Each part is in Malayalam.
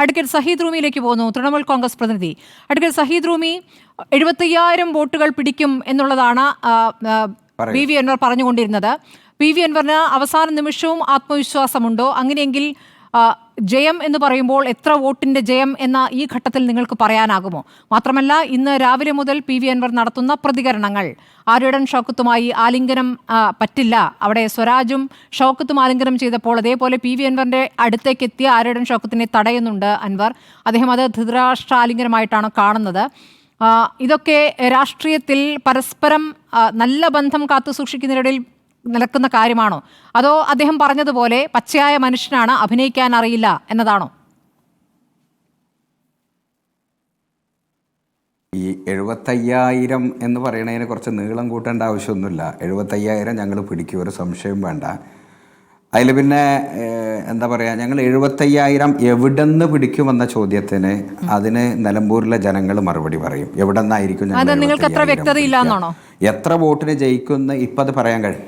അഡ്വക്കേറ്റ് സഹീദ് റൂമിയിലേക്ക് പോകുന്നു. തൃണമൂൽ കോൺഗ്രസ് പ്രതിനിധി. അഡ്വക്കേറ്റ് സഹീദ് റൂമി എഴുപത്തയ്യായിരം വോട്ടുകൾ പിടിക്കും എന്നുള്ളതാണ്. പി വി അൻവർ പറഞ്ഞുകൊണ്ടിരുന്നത്. പി വി അൻവറിന് അവസാന നിമിഷവും ആത്മവിശ്വാസമുണ്ടോ? അങ്ങനെയെങ്കിൽ ജയം എന്ന് പറയുമ്പോൾ എത്ര വോട്ടിന്റെ ജയം എന്ന ഈ ഘട്ടത്തിൽ നിങ്ങൾക്ക് പറയാനാകുമോ? മാത്രമല്ല ഇന്ന് രാവിലെ മുതൽ പി വി അൻവർ നടത്തുന്ന പ്രതികരണങ്ങൾ. ആര്യടൻ ഷൗക്കത്തുമായി ആലിംഗനം പറ്റില്ല. അവിടെ സ്വരാജും ഷൗക്കത്തും ആലിംഗനം ചെയ്തപ്പോൾ അതേപോലെ പി വി അൻവറിന്റെ അടുത്തേക്ക് എത്തിയ ആര്യടൻ ഷൗക്കത്തിനെ തടയുന്നുണ്ട് അൻവർ. അദ്ദേഹം അത് ധൃതരാഷ്ട്ര ആലിംഗനമായിട്ടാണ് കാണുന്നത് ഇതൊക്കെ രാഷ്ട്രീയത്തിൽ പരസ്പരം നല്ല ബന്ധം കാത്തു സൂക്ഷിക്കുന്നതിനിടയിൽ നിലക്കുന്ന കാര്യമാണോ? അതോ അദ്ദേഹം പറഞ്ഞതുപോലെ പച്ചയായ മനുഷ്യനാണ് അഭിനയിക്കാൻ അറിയില്ല എന്നതാണോ? ഈ എഴുപത്തയ്യായിരം എന്ന് പറയണതിന് കുറച്ച് നീളം കൂട്ടേണ്ട ആവശ്യമൊന്നുമില്ല. എഴുപത്തയ്യായിരം ഞങ്ങൾ പിടിക്കും ഒരു സംശയം വേണ്ട. അതിൽ പിന്നെ എന്താ പറയുക ഞങ്ങൾ എഴുപത്തയ്യായിരം എവിടെന്ന് പിടിക്കുമെന്ന ചോദ്യത്തിന് അതിന് നിലമ്പൂരിലെ ജനങ്ങൾ മറുപടി പറയും. എവിടെ നിന്നായിരിക്കും ഞങ്ങൾ അത് നിങ്ങൾക്ക് അത്ര 78,000 വ്യക്തതയില്ല പിടിക്കുക? എന്നാണോ? എത്ര വോട്ടിന് ജയിക്കുന്ന ഇപ്പം അത് പറയാൻ കഴിയും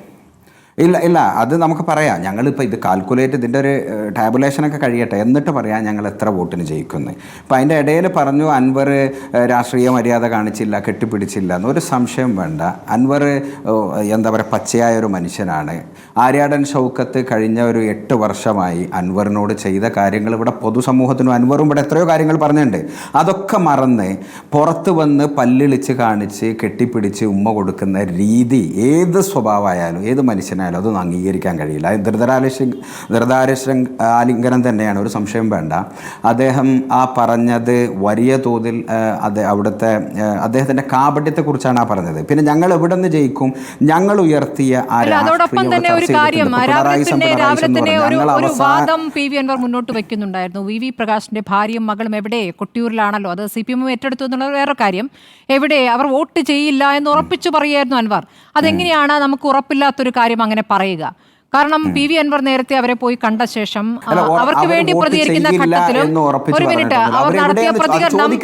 ഇല്ല ഇല്ല അത് നമുക്ക് പറയാം. ഞങ്ങളിപ്പോൾ ഇത് കാൽക്കുലേറ്റ് ഇതിന്റെ ഒരു ടാബുലേഷനൊക്കെ കഴിയട്ടെ. എന്നിട്ട് പറയാം ഞങ്ങൾ എത്ര വോട്ടിന് ജയിക്കുന്നത് ഇപ്പം അതിന്റെ ഇടയിൽ പറഞ്ഞു അൻവർ രാഷ്ട്രീയ മര്യാദ കാണിച്ചില്ല കെട്ടിപ്പിടിച്ചില്ല എന്നൊരു സംശയം വേണ്ട. അൻവർ എന്താ പറയുക പച്ചയായ ഒരു മനുഷ്യനാണ്. ആര്യാടൻ ഷൗക്കത്ത് കഴിഞ്ഞ ഒരു എട്ട് വർഷമായി അൻവറിനോട് ചെയ്ത കാര്യങ്ങൾ ഇവിടെ പൊതുസമൂഹത്തിനും അൻവറും ഇവിടെ എത്രയോ കാര്യങ്ങൾ പറഞ്ഞിട്ടുണ്ട്. അതൊക്കെ മറന്ന് പുറത്ത് വന്ന് പല്ലിളിച്ച് കാണിച്ച് കെട്ടിപ്പിടിച്ച് ഉമ്മ കൊടുക്കുന്ന രീതി ഏത് സ്വഭാവമായാലും ഏത് മനുഷ്യനായാലും അതൊന്നും അംഗീകരിക്കാൻ കഴിയില്ല. ധൃതരാലിശ ധൃതാരിശ ആലിംഗനം തന്നെയാണ്. ഒരു സംശയം വേണ്ട. അദ്ദേഹം ആ പറഞ്ഞത് വലിയ തോതിൽ അത് അവിടുത്തെ അദ്ദേഹത്തിന്റെ കാപട്യത്തെക്കുറിച്ചാണ് ആ പറഞ്ഞത്. പിന്നെ ഞങ്ങൾ എവിടെ നിന്ന് ജയിക്കും? ഞങ്ങൾ ഉയർത്തിയ ആ അതോടൊപ്പം തന്നെ ഒരു കാര്യം. രാവിലെ തന്നെ. ഒരു വാദം പി. വി. അൻവർ മുന്നോട്ട് വെക്കുന്നുണ്ടായിരുന്നു. വി. വി. പ്രകാശിന്റെ ഭാര്യയും മകളും എവിടെ? കൊട്ടിയൂരിലാണല്ലോ. അത് സി. പി. എം ഏറ്റെടുത്തു എന്നുള്ള വേറെ കാര്യം. എവിടെ? അവർ വോട്ട് ചെയ്യില്ല എന്ന് ഉറപ്പിച്ചു പറയായിരുന്നു അൻവർ. അതെങ്ങനെയാണ് നമുക്ക് ഉറപ്പില്ലാത്തൊരു കാര്യം അങ്ങനെ പറയുക. കാരണം പി വി അൻവർ നേരത്തെ അവരെ പോയി കണ്ട ശേഷം അവർക്ക് വേണ്ടി പ്രതികരിക്കുന്ന ഘട്ടത്തിലും ഒരു മിനിറ്റ്. അവർ നടത്തിയ പ്രതികരണം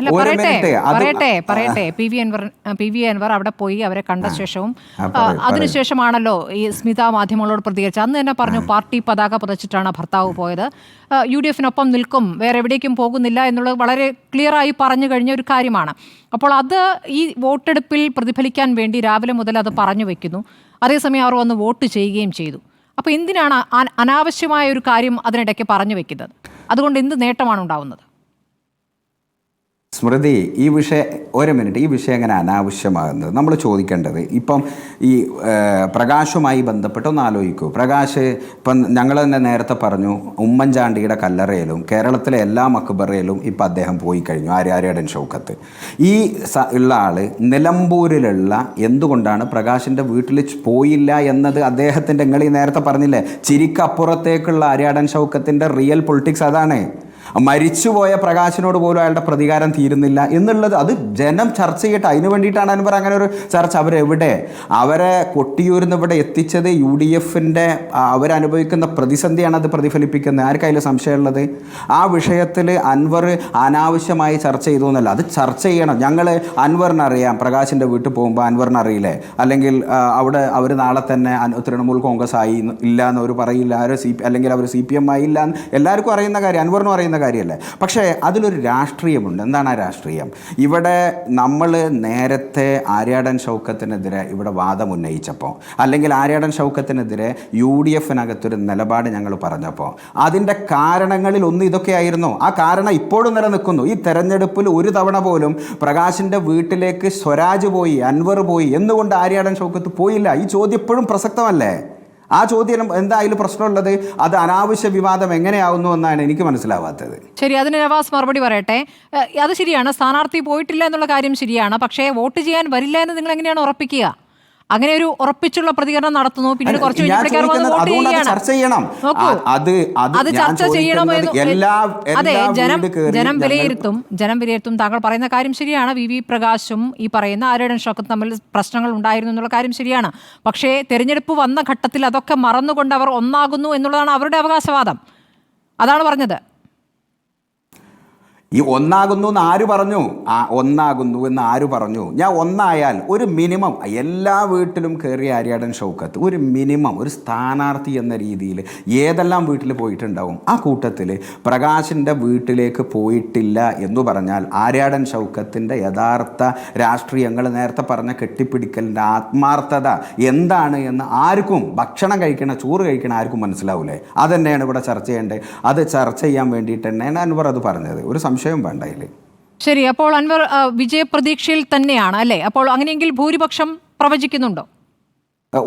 അല്ല, പറയട്ടെ പറയട്ടെ പറയട്ടെ. P V Anwar P V Anwar അവിടെ പോയി അവരെ കണ്ട ശേഷവും അതിനുശേഷമാണല്ലോ ഈ സ്മിത മാധ്യമങ്ങളോട് പ്രതികരിച്ചത്. അന്ന് തന്നെ പറഞ്ഞു പാർട്ടി പതാക പുതച്ചിട്ടാണ് ഭർത്താവ് പോയത്. യു ഡി എഫിനൊപ്പം നിൽക്കും വേറെ എവിടേക്കും പോകുന്നില്ല എന്നുള്ളത് വളരെ ക്ലിയറായി പറഞ്ഞു കഴിഞ്ഞ ഒരു കാര്യമാണ്. അപ്പോൾ അത് ഈ വോട്ടെടുപ്പിൽ പ്രതിഫലിക്കാൻ വേണ്ടി രാവിലെ മുതൽ അത് പറഞ്ഞു വെക്കുന്നു. അതേസമയം അവർ വന്ന് വോട്ട് ചെയ്യുകയും ചെയ്തു. അപ്പോൾ എന്തിനാണ് അനാവശ്യമായ ഒരു കാര്യം അതിനിടയ്ക്ക് പറഞ്ഞു വെക്കുന്നത്? അതുകൊണ്ട് എന്ത് നേട്ടമാണ് ഉണ്ടാവുന്നത്? സ്മൃതി ഈ വിഷയം ഒരു മിനിറ്റ് ഈ വിഷയം എങ്ങനെ അനാവശ്യമാകുന്നത്? നമ്മൾ ചോദിക്കേണ്ടത് ഇപ്പം ഈ പ്രകാശുമായി ബന്ധപ്പെട്ട് ഒന്ന് ആലോചിക്കൂ. പ്രകാശ് ഇപ്പം ഞങ്ങൾ തന്നെ നേരത്തെ പറഞ്ഞു ഉമ്മൻചാണ്ടിയുടെ കല്ലറയിലും കേരളത്തിലെ എല്ലാ മക്ബറയിലും ഇപ്പം അദ്ദേഹം പോയി കഴിഞ്ഞു ആര്യാര്യടൻ ഷൗക്കത്ത്. ഈ ഉള്ള ആൾ നിലമ്പൂരിലുള്ള എന്തുകൊണ്ടാണ് പ്രകാശിന്റെ വീട്ടിൽ പോയില്ല എന്നത് അദ്ദേഹത്തിന്റെ നിങ്ങൾ ഈ നേരത്തെ പറഞ്ഞില്ലേ ചിരിക്കപ്പുറത്തേക്കുള്ള ആര്യാടൻ ഷൗക്കത്തിന്റെ റിയൽ പൊളിറ്റിക്സ് അതാണ്. മരിച്ചുപോയ പ്രകാശനോട് പോലും അയാളുടെ പ്രതികാരം തീരുന്നില്ല എന്നുള്ളത് അത് ജനം ചർച്ച ചെയ്യട്ടെ. അതിന് വേണ്ടിയിട്ടാണ് അൻവർ അങ്ങനെ ഒരു ചർച്ച. അവരെവിടെ? അവരെ കൊട്ടിയൂരിന്ന് ഇവിടെ എത്തിച്ചത് യു ഡി എഫിന്റെ അവരനുഭവിക്കുന്ന പ്രതിസന്ധിയാണ് അത് പ്രതിഫലിപ്പിക്കുന്നത്. ആർക്കതിൽ സംശയമുള്ളത്? ആ വിഷയത്തിൽ അൻവർ അനാവശ്യമായി ചർച്ച ചെയ്തു എന്നല്ല. അത് ചർച്ച ചെയ്യണം. ഞങ്ങൾ അൻവറിനറിയാം. പ്രകാശിന്റെ വീട്ടിൽ പോകുമ്പോൾ അൻവറിനറിയില്ലേ? അല്ലെങ്കിൽ അവിടെ അവർ നാളെ തന്നെ തൃണമൂൽ കോൺഗ്രസ് ആയി ഇല്ല എന്ന് അവർ പറയില്ല. ആരോ സി അല്ലെങ്കിൽ അവർ സി പി എം ആയില്ല എല്ലാവർക്കും അറിയുന്ന കാര്യം. അൻവറിനും അറിയുന്ന കാര്യമല്ലേ? പക്ഷേ അതിലൊരു രാഷ്ട്രീയമുണ്ട്. എന്താണ് ആ രാഷ്ട്രീയം? ഇവിടെ നമ്മൾ നേരത്തെ ആര്യാടൻ ഷൗക്കത്തിനെതിരെ ഇവിടെ വാദം ഉന്നയിച്ചപ്പോൾ അല്ലെങ്കിൽ ആര്യാടൻ ഷൗക്കത്തിനെതിരെ യു ഡി എഫിനകത്തൊരു നിലപാട് ഞങ്ങൾ പറഞ്ഞപ്പോൾ അതിന്റെ കാരണങ്ങളിൽ ഒന്ന് ഇതൊക്കെയായിരുന്നു ആ കാരണം ഇപ്പോഴും നിലനിൽക്കുന്നു. ഈ തെരഞ്ഞെടുപ്പിൽ ഒരു തവണ പോലും പ്രകാശിന്റെ വീട്ടിലേക്ക് സ്വരാജ് പോയി അൻവർ പോയി എന്തുകൊണ്ട് ആര്യാടൻ ഷൗക്കത്ത് പോയില്ല? ഈ ചോദ്യം എപ്പോഴും പ്രസക്തമല്ലേ? ആ ചോദ്യം എന്തായാലും പ്രശ്നമുള്ളത്? അത് അനാവശ്യ വിവാദം എങ്ങനെയാവുന്നു എന്നാണ് എനിക്ക് മനസ്സിലാവാത്തത്. ശരി അതിന് നവാസ് മറുപടി പറയട്ടെ. അത് ശരിയാണ്. സ്ഥാനാർത്ഥി പോയിട്ടില്ല എന്നുള്ള കാര്യം ശരിയാണ്. പക്ഷേ വോട്ട് ചെയ്യാൻ വരില്ല എന്ന് നിങ്ങൾ എങ്ങനെയാണ് ഉറപ്പിക്കുക? അങ്ങനെ ഒരു ഉറപ്പിച്ചുള്ള പ്രതികരണം നടത്തുന്നു. പിന്നീട് കുറച്ച്. ചർച്ച ചെയ്യണം. അത് അത് അത് ചർച്ച ജനം ജനം വിലയിരുത്തും. ജനം വിലയിരുത്തും. താങ്കൾ പറയുന്ന കാര്യം ശരിയാണ്. വി വി പ്രകാശും ഈ പറയുന്ന ആര്യടൻ ഷോക്കും തമ്മിൽ പ്രശ്നങ്ങൾ ഉണ്ടായിരുന്നു എന്നുള്ള കാര്യം ശരിയാണ്. പക്ഷേ തെരഞ്ഞെടുപ്പ് വന്ന ഘട്ടത്തിൽ അതൊക്കെ മറന്നുകൊണ്ട് അവർ ഒന്നാകുന്നു എന്നുള്ളതാണ് അവരുടെ അവകാശവാദം. അതാണ് പറഞ്ഞത്. ഈ ഒന്നാകുന്നു എന്ന് ആര് പറഞ്ഞു? ആ ഒന്നാകുന്നു എന്ന് ആര് പറഞ്ഞു? ഞാൻ ഒന്നായാൽ ഒരു മിനിമം എല്ലാ വീട്ടിലും കയറിയ ആര്യാടൻ ഷൗക്കത്ത് ഒരു മിനിമം ഒരു സ്ഥാനാർത്ഥി എന്ന രീതിയിൽ ഏതെല്ലാം വീട്ടിൽ പോയിട്ടുണ്ടാവും? ആ കൂട്ടത്തിൽ പ്രകാശിന്റെ വീട്ടിലേക്ക് പോയിട്ടില്ല എന്ന് പറഞ്ഞാൽ ആര്യാടൻ ഷൗക്കത്തിന്റെ യഥാർത്ഥ രാഷ്ട്രീയങ്ങൾ നേരത്തെ പറഞ്ഞ കെട്ടിപ്പിടിക്കലിന്റെ ആത്മാർത്ഥത എന്താണ് എന്ന് ആർക്കും ഭക്ഷണം കഴിക്കണ ചോറ് കഴിക്കണ ആർക്കും മനസ്സിലാവൂലേ? അതെന്നെയാണ് ഇവിടെ ചർച്ച ചെയ്യേണ്ടത്. അത് ചർച്ച ചെയ്യാൻ വേണ്ടിയിട്ട് തന്നെയാണ് അൻവർ അത് പറഞ്ഞത്. ഒരു സംശയവും വേണ്ട അതിൽ. ശരി അപ്പോൾ അൻവർ വിജയപ്രതീക്ഷയിൽ തന്നെയാണ് അല്ലേ? അപ്പോൾ അങ്ങനെയെങ്കിൽ ഭൂരിപക്ഷം പ്രവചിക്കുന്നുണ്ടോ?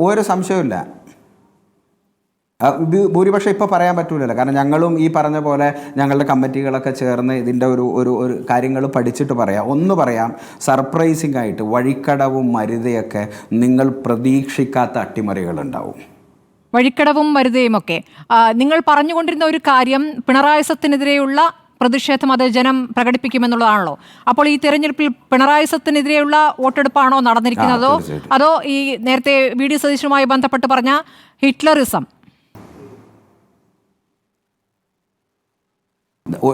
ഒരു സംശയമില്ല ഭൂരിപക്ഷം ഇപ്പോൾ പറയാൻ പറ്റൂലല്ലോ. കാരണം ഞങ്ങളും ഈ പറഞ്ഞ പോലെ ഞങ്ങളുടെ കമ്മിറ്റികളൊക്കെ ചേർന്ന് ഇതിന്റെ ഒരു ഒരു ഒരു കാര്യങ്ങൾ പഠിച്ചിട്ട് പറയാം. ഒന്ന് പറയാം സർപ്രൈസിംഗ് ആയിട്ട് വഴിക്കടവും മരുതയൊക്കെ നിങ്ങൾ പ്രതീക്ഷിക്കാത്ത അട്ടിമറികളുണ്ടാവും. വഴിക്കടവും മരുതയും ഒക്കെ നിങ്ങൾ പറഞ്ഞുകൊണ്ടിരുന്ന ഒരു കാര്യം പിണറായി സത്തിനെതിരെയുള്ള പ്രതിഷേധം അത് ജനം പ്രകടിപ്പിക്കുമെന്നുള്ളതാണല്ലോ. അപ്പോൾ ഈ തെരഞ്ഞെടുപ്പിൽ പിണറായി സത്തിനെതിരെയുള്ള വോട്ടെടുപ്പാണോ നടന്നിരിക്കുന്നതോ? അതോ ഈ നേരത്തെ വി ഡി സതീശനുമായി ബന്ധപ്പെട്ട് പറഞ്ഞ ഹിറ്റ്ലറിസം?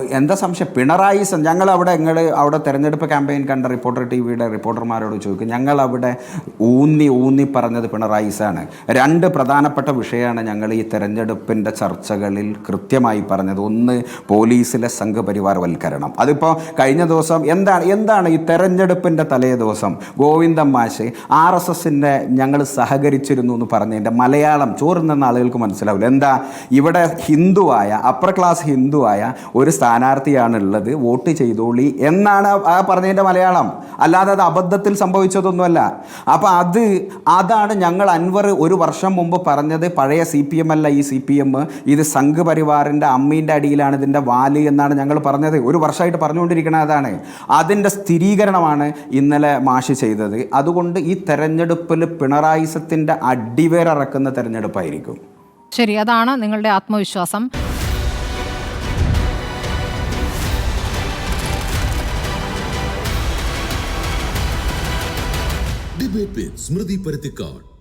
എന്താ സംശയം? പിണറായി ഞങ്ങൾ അവിടെ ഞങ്ങൾ അവിടെ തെരഞ്ഞെടുപ്പ് ക്യാമ്പയിൻ കണ്ട റിപ്പോർട്ടർ ടി വിയുടെ റിപ്പോർട്ടർമാരോട് ചോദിക്കും. ഞങ്ങൾ അവിടെ ഊന്നി ഊന്നി പറഞ്ഞത് പിണറായിസാണ് രണ്ട് പ്രധാനപ്പെട്ട വിഷയമാണ് ഞങ്ങൾ ഈ തെരഞ്ഞെടുപ്പിന്റെ ചർച്ചകളിൽ കൃത്യമായി പറഞ്ഞത്. ഒന്ന് പോലീസിലെ സംഘപരിവാർ വൽക്കരണം അതിപ്പോൾ കഴിഞ്ഞ ദിവസം എന്താണ് എന്താണ് ഈ തെരഞ്ഞെടുപ്പിന്റെ തലേ ദിവസം? ഗോവിന്ദൻ മാഷ് ആർ എസ് എസിന്റെ ഞങ്ങൾ സഹകരിച്ചിരുന്നു എന്ന് പറഞ്ഞതിന്റെ മലയാളം ചോറുന്ന ആളുകൾക്ക് മനസ്സിലാവില്ല. എന്താ? ഇവിടെ ഹിന്ദുവായ അപ്പർ ക്ലാസ് ഹിന്ദുവായ ഒരു സ്ഥാനാർത്ഥിയാണുള്ളത് വോട്ട് ചെയ്തോളി എന്നാണ് ആ പറഞ്ഞതിന്റെ മലയാളം. അല്ലാതെ അത് അബദ്ധത്തിൽ സംഭവിച്ചതൊന്നുമല്ല. അപ്പോൾ അത് അതാണ് ഞങ്ങൾ അൻവർ ഒരു വർഷം മുമ്പ് പറഞ്ഞത് പഴയ സി പി എം അല്ല ഈ സി പി എം. ഇത് സംഘ് പരിവാറിന്റെ അമ്മീന്റെ അടിയിലാണ് ഇതിന്റെ വാൽ എന്നാണ് ഞങ്ങൾ പറഞ്ഞത്. ഒരു വർഷമായിട്ട് പറഞ്ഞുകൊണ്ടിരിക്കുന്നത് അതാണ്. അതിന്റെ സ്ഥിരീകരണമാണ് ഇന്നലെ മാഷ് ചെയ്തത്. അതുകൊണ്ട് ഈ തെരഞ്ഞെടുപ്പിൽ പിണറായിസത്തിന്റെ അടിവേറിറക്കുന്ന തെരഞ്ഞെടുപ്പായിരിക്കും. ശരി അതാണ് നിങ്ങളുടെ ആത്മവിശ്വാസം. Debate with Smriti Paruthikkad.